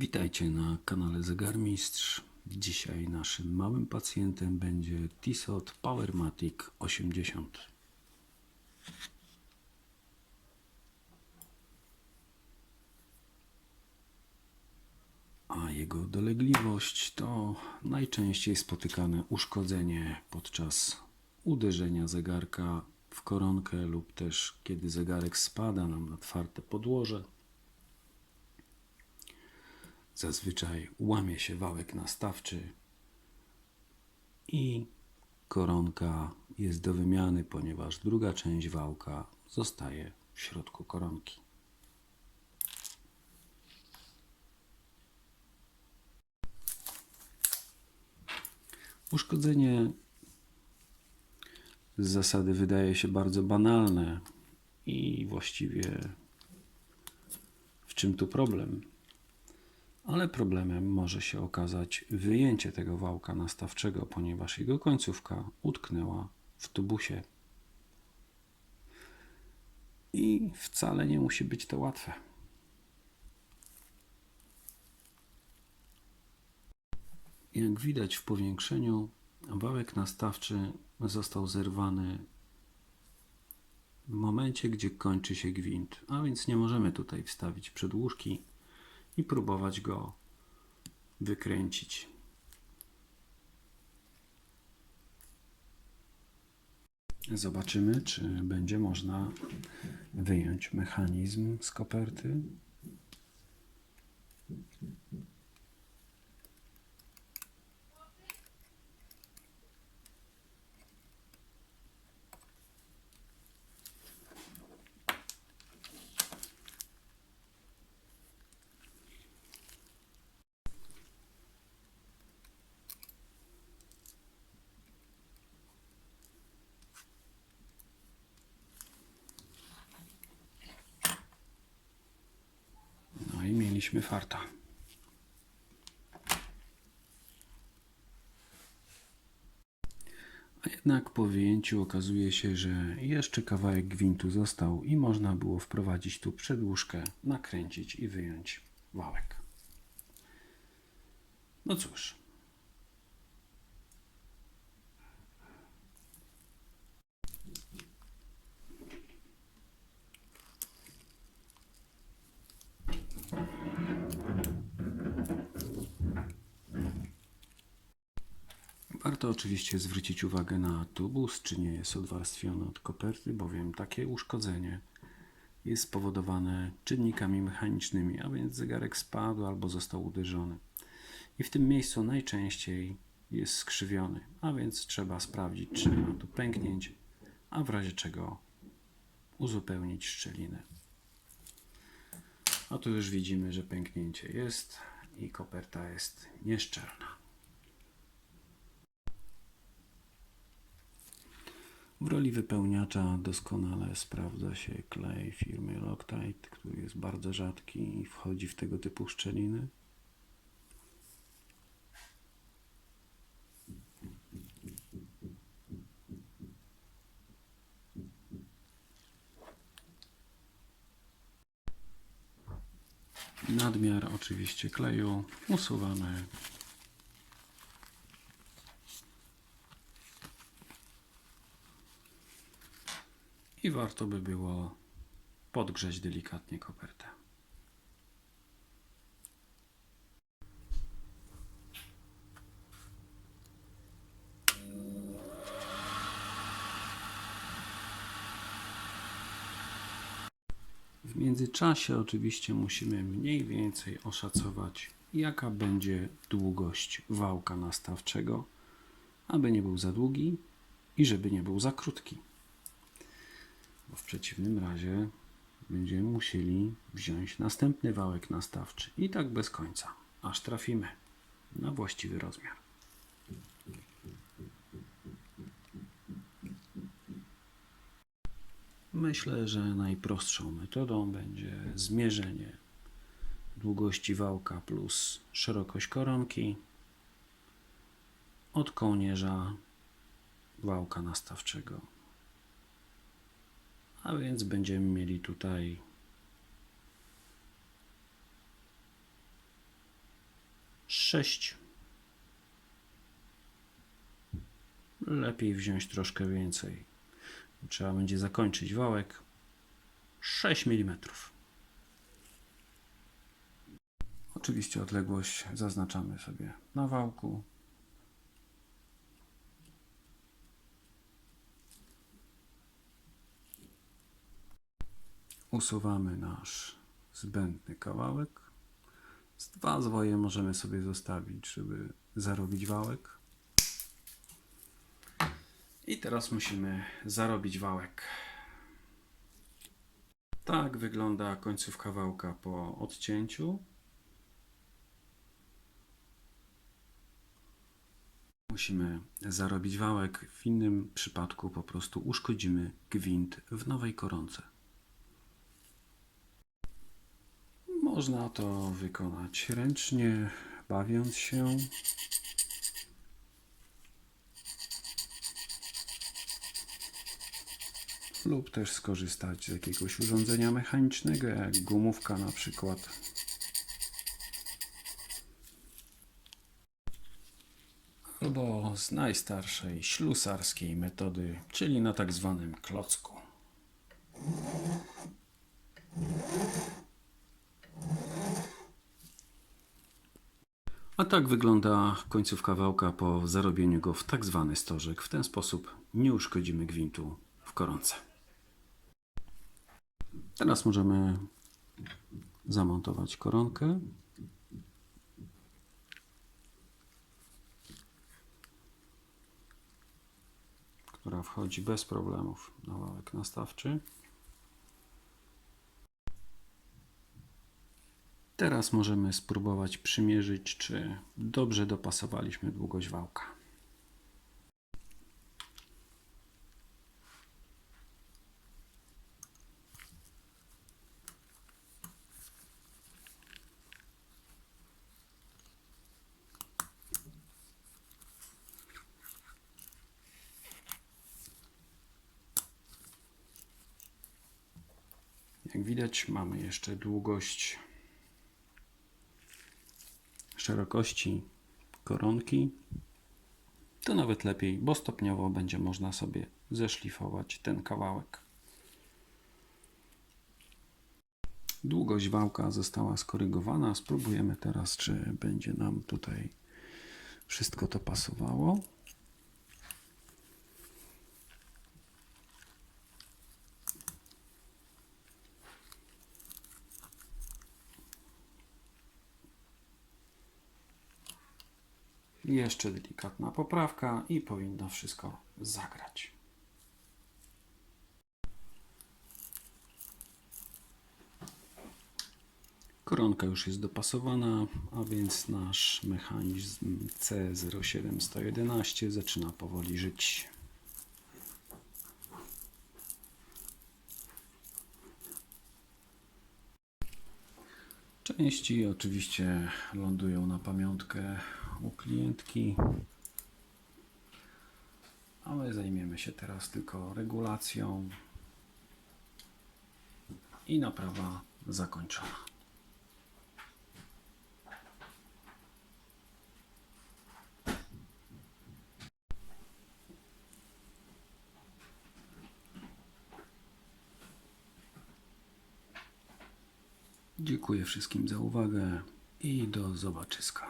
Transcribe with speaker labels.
Speaker 1: Witajcie na kanale Zegarmistrz. Dzisiaj naszym małym pacjentem będzie Tissot Powermatic 80. A jego dolegliwość to najczęściej spotykane uszkodzenie podczas uderzenia zegarka w koronkę lub też kiedy zegarek spada nam na twarde podłoże. Zazwyczaj łamie się wałek nastawczy i koronka jest do wymiany, ponieważ druga część wałka zostaje w środku koronki. Uszkodzenie z zasady wydaje się bardzo banalne i właściwie w czym tu problem? Ale problemem może się okazać wyjęcie tego wałka nastawczego, ponieważ jego końcówka utknęła w tubusie. I wcale nie musi być to łatwe. Jak widać w powiększeniu, wałek nastawczy został zerwany w momencie, gdzie kończy się gwint, a więc nie możemy tutaj wstawić przedłużki i próbować go wykręcić. Zobaczymy, czy będzie można wyjąć mechanizm z koperty. No i mieliśmy farta. A jednak po wyjęciu okazuje się, że jeszcze kawałek gwintu został i można było wprowadzić tu przedłużkę, nakręcić i wyjąć wałek. No cóż. Warto oczywiście zwrócić uwagę na tubus, czy nie jest odwarstwiony od koperty, bowiem takie uszkodzenie jest spowodowane czynnikami mechanicznymi, a więc zegarek spadł albo został uderzony. I w tym miejscu najczęściej jest skrzywiony, a więc trzeba sprawdzić, czy nie ma tu pęknięć, a w razie czego uzupełnić szczelinę. A tu już widzimy, że pęknięcie jest i koperta jest nieszczelna. W roli wypełniacza doskonale sprawdza się klej firmy Loctite, który jest bardzo rzadki i wchodzi w tego typu szczeliny. Nadmiar oczywiście kleju usuwamy i warto by było podgrzeć delikatnie kopertę. W międzyczasie oczywiście musimy mniej więcej oszacować, jaka będzie długość wałka nastawczego, aby nie był za długi i żeby nie był za krótki bo w przeciwnym razie będziemy musieli wziąć następny wałek nastawczy i tak bez końca, aż trafimy na właściwy rozmiar. Myślę, że najprostszą metodą będzie zmierzenie długości wałka plus szerokość koronki od kołnierza wałka nastawczego. A więc będziemy mieli tutaj 6. Lepiej wziąć troszkę więcej. Trzeba będzie zakończyć wałek. 6 mm. Oczywiście odległość zaznaczamy sobie na wałku. Usuwamy nasz zbędny kawałek. Z dwa zwoje możemy sobie zostawić, żeby zarobić wałek. I teraz musimy zarobić wałek. Tak wygląda końcówka wałka po odcięciu. Musimy zarobić wałek, w innym przypadku po prostu uszkodzimy gwint w nowej koronce. Można to wykonać ręcznie, bawiąc się. Lub też skorzystać z jakiegoś urządzenia mechanicznego, jak gumówka na przykład. Albo z najstarszej ślusarskiej metody, czyli na tak zwanym klocku. A tak wygląda końcówka wałka po zarobieniu go w tak zwany stożek. W ten sposób nie uszkodzimy gwintu w koronce. Teraz możemy zamontować koronkę. która wchodzi bez problemów na wałek nastawczy. Teraz możemy spróbować przymierzyć, czy dobrze dopasowaliśmy długość wałka. Jak widać, mamy jeszcze długość szerokości koronki, to nawet lepiej, bo stopniowo będzie można sobie zeszlifować ten kawałek. Długość wałka została skorygowana. Spróbujemy teraz, czy będzie nam tutaj wszystko to pasowało. Jeszcze delikatna poprawka i powinno wszystko zagrać. Koronka już jest dopasowana, a więc nasz mechanizm C07111 zaczyna powoli żyć. Części oczywiście lądują na pamiątkę u klientki. A my zajmiemy się teraz tylko regulacją i naprawa zakończona. Dziękuję wszystkim za uwagę i do zobaczyska.